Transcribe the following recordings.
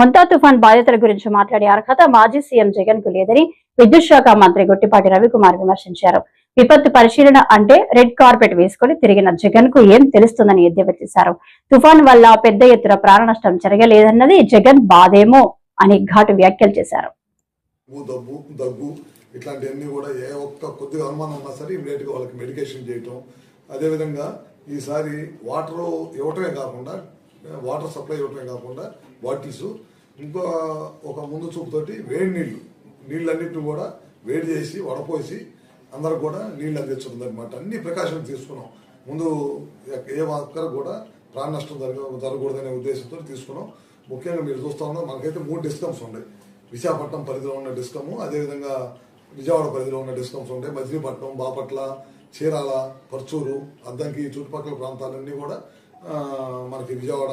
మొంతా తుఫాన్ బాధితుల గురించి మాట్లాడే అర్హత మాజీ సీఎం జగన్కు లేదని విద్యుత్ శాఖ మంత్రి గొట్టిపాటి రవికుమార్ విమర్శించారు. విపత్తు పరిశీలన అంటే రెడ్ కార్పెట్ వేసుకుని తిరిగిన జగన్కు ఏం తెలుస్తుందని ఎద్దేవా తుఫాన్ వల్ల పెద్ద ఎత్తున ప్రాణ నష్టం జరగలేదన్నది జగన్ బాధేమో అని ఘాటు వ్యాఖ్యలు చేశారు. ఇట్లాంటివన్నీ కూడా ఏ ఒక్క కొద్దిగా అనుమానం ఉన్నా సరే ఇమీడియట్గా వాళ్ళకి మెడికేషన్ చేయటం. అదేవిధంగా ఈసారి వాటర్ ఇవ్వటమే కాకుండా వాటర్ సప్లై ఇవ్వటమే కాకుండా బాటిల్స్ ఇంకో ఒక ముందు చూపుతోటి వేడి నీళ్ళు నీళ్ళన్నింటిని కూడా వేడి చేసి వడపోసి అందరికి కూడా నీళ్ళు అందించడం అనమాట అన్ని ప్రికాషన్స్ తీసుకున్నాం. ముందు ఏ ఒక్కరు కూడా ప్రాణ నష్టం జరగ జరగకూడదనే ఉద్దేశంతో తీసుకున్నాం. ముఖ్యంగా మీరు చూస్తా ఉన్నారు మనకైతే మూడు డిస్కమ్స్ ఉన్నాయి విశాఖపట్నం పరిధిలో ఉన్న డిస్కము అదేవిధంగా విజయవాడ పరిధిలో ఉన్న డిస్కమ్స్ ఉంటాయి మజిలీపట్నం బాపట్ల చీరాల పర్చూరు అద్దంకి ఈ చుట్టుపక్కల ప్రాంతాలన్నీ కూడా మనకి విజయవాడ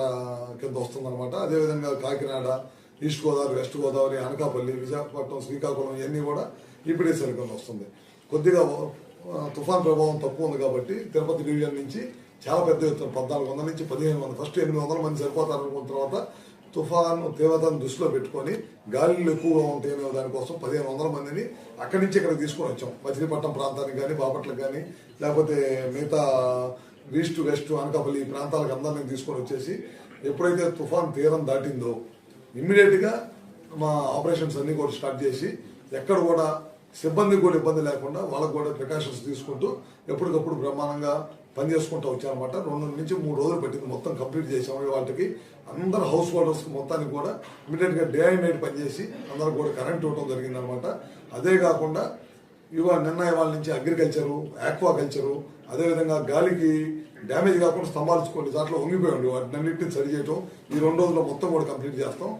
కింద వస్తుందన్నమాట. అదేవిధంగా కాకినాడ ఈస్ట్ గోదావరి వెస్ట్ గోదావరి అనకాపల్లి విశాఖపట్నం శ్రీకాకుళం ఇవన్నీ కూడా ఈపీడీ కింద వస్తుంది. కొద్దిగా తుఫాన్ ప్రభావం తక్కువ ఉంది కాబట్టి తిరుపతి డివిజన్ నుంచి చాలా పెద్ద ఎత్తున పద్నాలుగు వందల నుంచి పదిహేను వందల ఫస్ట్ ఎనిమిది వందల మంది సరిపోతారు అనుకున్న తర్వాత తుఫాను తీవ్రతను దృష్టిలో పెట్టుకొని గాలిలు ఎక్కువగా ఉంటాయనే దానికోసం పదిహేను వందల మందిని అక్కడి నుంచి ఇక్కడ తీసుకొని వచ్చాం. మచిలీపట్నం ప్రాంతానికి కానీ బాపట్లకు కానీ లేకపోతే మిగతా ఈస్ట్ వెస్ట్ అనకాపల్లి ఈ ప్రాంతాలకు అందరినీ తీసుకొని వచ్చేసి ఎప్పుడైతే తుఫాన్ తీరం దాటిందో ఇమ్మీడియట్గా మా ఆపరేషన్స్ అన్ని కూడా స్టార్ట్ చేసి ఎక్కడ కూడా సిబ్బందికి కూడా ఇబ్బంది లేకుండా వాళ్ళకు కూడా ప్రికాషన్స్ తీసుకుంటూ ఎప్పటికప్పుడు బ్రహ్మాండంగా పని చేసుకుంటూ వచ్చారనమాట రెండు నుంచి మూడు రోజులు పట్టింది మొత్తం కంప్లీట్ చేసాము. వాళ్ళకి అందరు హౌస్ హోల్డర్స్ మొత్తానికి కూడా ఇమీడియట్గా డే అండ్ నైట్ పనిచేసి అందరికి కూడా కరెంట్ ఇవ్వడం జరిగిందనమాట అదే కాకుండా ఇవాళ నిన్న ఇవాళ నుంచి అగ్రికల్చరు ఆక్వా కల్చరు అదేవిధంగా గాలికి డ్యామేజ్ కాకుండా స్తంభాలు కొన్ని దాంట్లో వంగిపోయి ఉండి వాటిని అన్నింటిని సరి చేయటం. ఈ రెండు రోజుల్లో మొత్తం కూడా కంప్లీట్ చేస్తాం.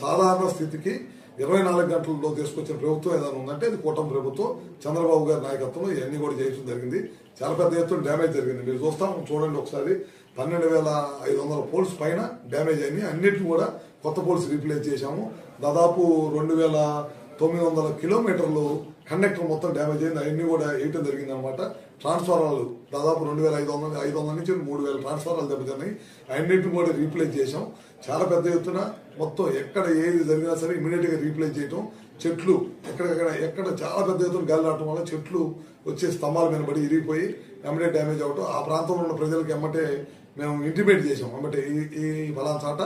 సాధారణ స్థితికి ఇరవై నాలుగు గంటల్లో తీసుకొచ్చిన ప్రభుత్వం ఏదైనా ఉందంటే అది కూటమి ప్రభుత్వం చంద్రబాబు గారి నాయకత్వంలో ఇవన్నీ కూడా చేయడం జరిగింది. చాలా పెద్ద ఎత్తున డ్యామేజ్ జరిగింది. మీరు చూస్తాం చూడండి ఒకసారి. పన్నెండు వేల ఐదు వందల పోల్స్ పైన డ్యామేజ్ అయినాయి. అన్నిటిని కూడా కొత్త పోల్స్ రీప్లేస్ చేశాము. దాదాపు రెండు వేల తొమ్మిది వందల కిలోమీటర్లు కండక్టర్ మొత్తం డ్యామేజ్ అయింది. అవన్నీ కూడా వేయటం జరిగింది అనమాట ట్రాన్స్ఫార్మర్లు దాదాపు రెండు వేల ఐదు వందల ఐదు వందల నుంచి మూడు వేల ట్రాన్స్ఫార్మర్లు దెబ్బతిన్నాయి. అన్నింటిని కూడా రీప్లేస్ చేశాం. చాలా పెద్ద ఎత్తున మొత్తం ఎక్కడ ఏది జరిగినా సరే ఇమీడియట్గా రీప్లేస్ చేయటం. చెట్లు ఎక్కడెక్కడ ఎక్కడ చాలా పెద్ద ఎత్తున గాలి రావటం వల్ల చెట్లు వచ్చే స్తంభాల మీద పడి ఇరిగిపోయి ఎమ్మటే డ్యామేజ్ అవటం ఆ ప్రాంతంలో ఉన్న ప్రజలకు ఎమ్మటే మేము ఇంటిమేట్ చేసాం ఎమ్మటే ఈ ఈ ఫలానా చాట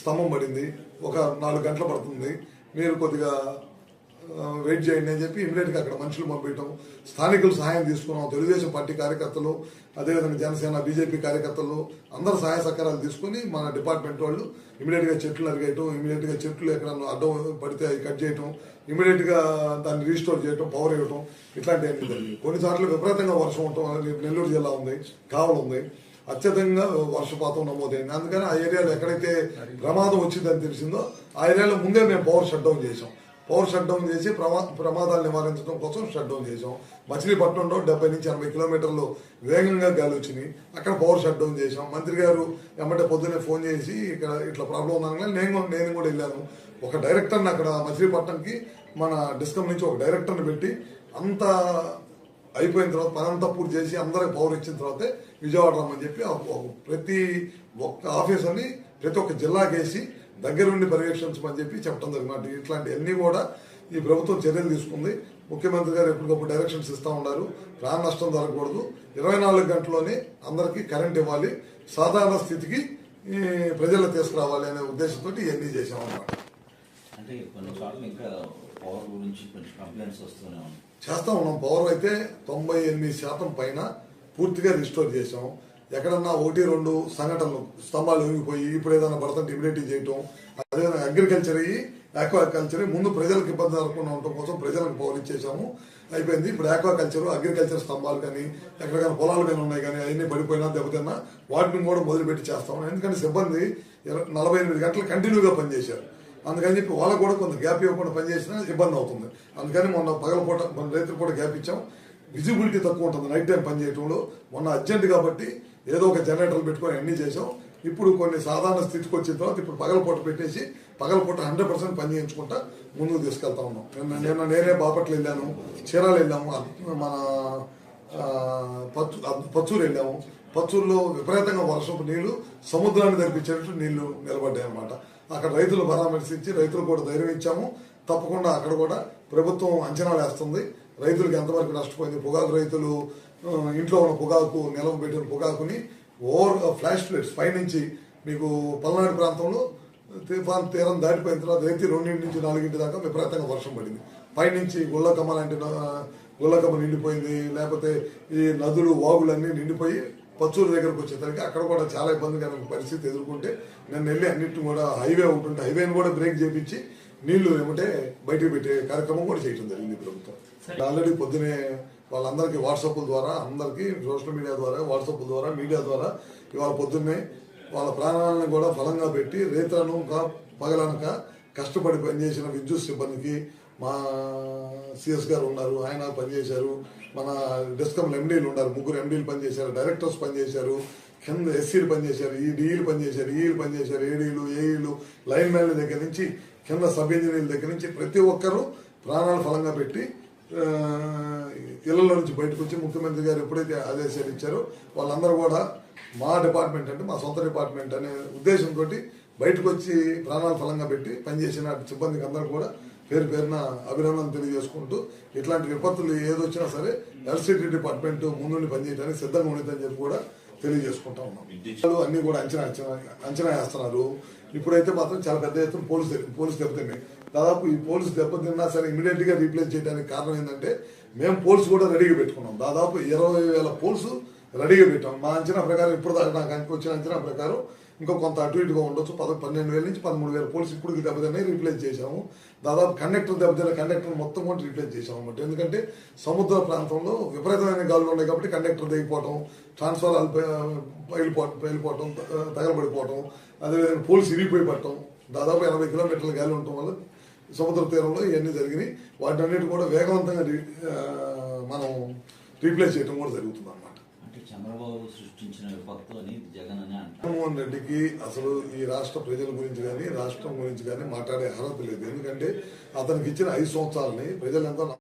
స్తంభం పడింది. ఒక నాలుగు గంటలు పడుతుంది. మీరు కొద్దిగా వెయిట్ చేయండి అని చెప్పి ఇమీడియట్గా అక్కడ మనుషులు పంపించడం స్థానికులు సహాయం తీసుకున్నాం. తెలుగుదేశం పార్టీ కార్యకర్తలు అదేవిధంగా జనసేన బీజేపీ కార్యకర్తలు అందరు సహాయ సహకారాలు తీసుకుని మన డిపార్ట్మెంట్ వాళ్ళు ఇమీడియట్గా చెట్లు అరిగేయటం ఇమీడియట్గా చెట్లు ఎక్కడ అడ్డం పడితే అవి కట్ చేయటం ఇమీడియట్గా దాన్ని రీస్టోర్ చేయటం పవర్ ఇవ్వటం ఇట్లాంటివన్నీ జరిగింది. కొన్నిసార్లు విపరీతంగా వర్షం ఉండటం నెల్లూరు జిల్లా ఉంది కావలు ఉంది. అత్యధికంగా వర్షపాతం నమోదైంది. అందుకని ఆ ఏరియాలో ఎక్కడైతే ప్రమాదం వచ్చిందని తెలిసిందో ఆ ఏరియాలో ముందే మేము పవర్ షట్ డౌన్ చేసాం పవర్ షట్ డౌన్ చేసి ప్రమా ప్రమాదాలు నివారించడం కోసం షట్ డౌన్ చేసాం మచిలీపట్నంలో డెబ్బై నుంచి ఎనభై కిలోమీటర్లు వేగంగా గాలి వచ్చినాయి. అక్కడ పవర్ షట్ డౌన్ చేసాం మంత్రి గారు ఎమ్మటే పొద్దున్నే ఫోన్ చేసి ఇక్కడ ఇట్లా ప్రాబ్లం ఉందని నేను నేను కూడా వెళ్ళాను. ఒక డైరెక్టర్ని అక్కడ మచిలీపట్నంకి మన డిస్కమ్ నుంచి ఒక డైరెక్టర్ని పెట్టి అంత అయిపోయిన తర్వాత పనంతా పూర్తి చేసి అందరికి పవర్ ఇచ్చిన తర్వాతే విజయవాడ రమ్మని చెప్పి ప్రతి ఒక్క ఆఫీసర్ని ప్రతి ఒక్క జిల్లాకి వేసి దగ్గరుండి పర్యవేక్షించమని చెప్పి చెప్పడం జరిగింది ఇట్లాంటివన్నీ కూడా ఈ ప్రభుత్వం చర్యలు తీసుకుంది. ముఖ్యమంత్రి గారు ఎప్పటికప్పుడు డైరెక్షన్స్ ఇస్తా ఉన్నారు. ప్రాణ నష్టం జరగకూడదు. ఇరవై నాలుగు గంటల్లోనే అందరికీ కరెంట్ ఇవ్వాలి. సాధారణ స్థితికి ప్రజలు తీసుకురావాలి అనే ఉద్దేశంతో ఇవన్నీ చేశామన్నమాట అంటే కొన్ని చోట్ల ఇంకా పవర్ గురించి కొంచెం కంప్లైంట్స్ వస్తూనే ఉన్నాయి. చేస్తా ఉన్నాం. పవర్ అయితే తొంభై ఎనిమిది శాతం పైన పూర్తిగా రిస్టోర్ చేసాం ఎక్కడన్నా ఒకటి రెండు సంఘటనలు స్తంభాలు ఊగిపోయి ఇప్పుడు ఏదైనా పడుతుంటే ఇమిడిటీ చేయటం అదేవిధంగా అగ్రికల్చర్ అయ్యి ఆక్వాకల్చర్ ముందు ప్రజలకు ఇబ్బంది జరగకుండా ఉండటం కోసం ప్రజలకు పవర్ ఇచ్చేసాము అయిపోయింది. ఇప్పుడు ఆక్వాకల్చర్ అగ్రికల్చర్ స్తంభాలు కానీ ఎక్కడికైనా పొలాలు కానీ ఉన్నాయి కానీ అవన్నీ పడిపోయినా దెబ్బతిన్నా వాటిని కూడా మొదలుపెట్టి చేస్తాము. ఎందుకంటే సిబ్బంది నలభై ఎనిమిది గంటలు కంటిన్యూగా పనిచేశారు. అందుకని చెప్పి వాళ్ళకు కూడా కొంత గ్యాప్ ఇవ్వకుండా పనిచేసినా ఇబ్బంది అవుతుంది. అందుకని మొన్న పగలపూట మన రైతులు కూడా గ్యాప్ ఇచ్చాం. విజిబిలిటీ తక్కువ ఉంటుంది. నైట్ టైం పని చేయటంలో మొన్న అర్జెంట్ కాబట్టి ఏదో ఒక జనరేటర్లు పెట్టుకొని అన్ని చేసాం ఇప్పుడు కొన్ని సాధారణ స్థితికి వచ్చిన తర్వాత ఇప్పుడు పగలపూట పెట్టేసి పగలపూట హండ్రెడ్ పర్సెంట్ పని చేయించుకుంటా ముందుకు తీసుకెళ్తా ఉన్నాం. నిన్న నిన్న నేనే బాపట్ల వెళ్ళాను చీరాలు వెళ్ళాము మన పచ్చు పచ్చూరు వెళ్ళాము. పచ్చూరులో విపరీతంగా వర్షపు నీళ్ళు సముద్రాన్ని తెరిపించేటట్టు నీళ్ళు నిలబడ్డాయి అనమాట అక్కడ రైతులు పరామర్శించి రైతులు కూడా ధైర్యం ఇచ్చాము. తప్పకుండా అక్కడ కూడా ప్రభుత్వం అంచనా వేస్తుంది. రైతులకు ఎంతవరకు నష్టపోయింది? పొగాకు రైతులు ఇంట్లో ఉన్న పొగాకు నిల్వ పెట్టిన పొగాకుని ఓవర్ ఫ్లాష్ ప్లేట్స్ పైనుంచి మీకు పల్నాడు ప్రాంతంలో తుఫాన్ తీరం దాటిపోయిన తర్వాత రైతు రెండింటి నుంచి నాలుగింటి దాకా విపరీతంగా వర్షం పడింది. పైనుంచి గుళ్ళకమ్మ లాంటి గుళ్ళకమ్మ నిండిపోయింది. లేకపోతే ఈ నదులు వాగులన్నీ నిండిపోయి పచ్చూరు దగ్గరకు వచ్చేసరికి అక్కడ కూడా చాలా ఇబ్బందికరమైన పరిస్థితి ఎదుర్కొంటే నేను వెళ్ళి అన్నింటిని కూడా హైవే ఉంటుంటే హైవేని కూడా బ్రేక్ చేపించి నీళ్ళు ఏమంటే బయటకు పెట్టే కార్యక్రమం కూడా చేయడం జరిగింది ప్రభుత్వం. ఆల్రెడీ పొద్దునే వాళ్ళందరికీ వాట్సాప్ల ద్వారా అందరికీ సోషల్ మీడియా ద్వారా వాట్సాప్ ద్వారా మీడియా ద్వారా ఇవాళ పొద్దున్నే వాళ్ళ ప్రాణాలను కూడా ఫలంగా పెట్టి రేతనక పగలనక కష్టపడి పనిచేసిన విద్యుత్ సిబ్బందికి మా సిఎస్ గారు ఉన్నారు ఆయన పనిచేశారు మన డిస్కమ్ ఎండీలు ఉన్నారు ముగ్గురు ఎండీలు పనిచేశారు డైరెక్టర్స్ పనిచేశారు కింద ఎస్సీలు పనిచేశారు ఈ డీఈలు పనిచేశారు ఈలు పనిచేశారు ఏడీలు ఏఈలు లైన్ మ్యాన్ల దగ్గర నుంచి కింద సబ్ ఇంజనీర్ల దగ్గర నుంచి ప్రతి ఒక్కరూ ప్రాణాలు ఫలంగా పెట్టి ఇళ్ళలో నుంచి బయటకు వచ్చి ముఖ్యమంత్రి గారు ఎప్పుడైతే ఆదేశాలు ఇచ్చారో వాళ్ళందరూ కూడా మా డిపార్ట్మెంట్ అంటే మా సొంత డిపార్ట్మెంట్ అనే ఉద్దేశంతో బయటకు వచ్చి ప్రాణాలు ఫలంగా పెట్టి పనిచేసిన సిబ్బందికి అందరూ కూడా పేరు పేరున అభినందనలు తెలియజేసుకుంటూ ఇట్లాంటి విపత్తులు ఏదొచ్చినా సరే ఎలక్ట్రిసిటీ డిపార్ట్మెంట్ ముందుండి పనిచేయడానికి సిద్ధంగా ఉండేదని చెప్పి కూడా తెలియజేసుకుంటా ఉన్నాం. అన్నీ అన్ని కూడా అంచనా అంచనా అంచనా వేస్తున్నారు. ఇప్పుడైతే మాత్రం చాలా పెద్ద ఎత్తున పోలీసు పోలీసు దెబ్బతిన్నాయి. దాదాపు ఈ పోలీసు దెబ్బతిన్నా సరే ఇమీడియట్గా రీప్లేస్ చేయడానికి కారణం ఏంటంటే మేము పోల్స్ కూడా రెడీగా పెట్టుకున్నాం. దాదాపు ఇరవై వేల పోల్స్ రెడీగా పెట్టాం. మా అంచనా ప్రకారం ఇప్పుడు దాకా నాకు అంక- వచ్చిన అంచనా ప్రకారం ఇంకో కొంత అటు ఇటుగా ఉండొచ్చు. పద పన్నెండు వేల నుంచి పదమూడు వేల పోలీసు ఇప్పుడు దెబ్బతిన్నాయి రీప్లేస్ చేశాము. దాదాపు కండక్టర్ దెబ్బతిన్న కండక్టర్ మొత్తం కూడా రీప్లేస్ చేశాము అనమాట ఎందుకంటే సముద్ర ప్రాంతంలో విపరీతమైన గాలులు ఉన్నాయి కాబట్టి కండక్టర్ దిగిపోవటం ట్రాన్స్ఫర్ పైలిపోవటం పైలిపోవటం తగలబడిపోవటం అదేవిధంగా పోలీసు ఇరిగిపోయి పట్టడం దాదాపు ఎనభై కిలోమీటర్ల గాలి ఉండటం వల్ల సముద్ర తీరంలో ఇవన్నీ జరిగినాయి. వాటి అన్నిటి కూడా వేగవంతంగా మనం రీప్లేస్ చేయడం కూడా జరుగుతుంది అన్నమాట అంటే చంద్రబాబు సృష్టించిన విపత్తు అని జగన్ అని అంటారు. జగన్మోహన్ రెడ్డికి అసలు ఈ రాష్ట్ర ప్రజల గురించి కానీ రాష్ట్రం గురించి కానీ మాట్లాడే అర్హత లేదు. ఎందుకంటే అతనికి ఇచ్చిన ఐదు సంవత్సరాలని ప్రజలు ఎంతో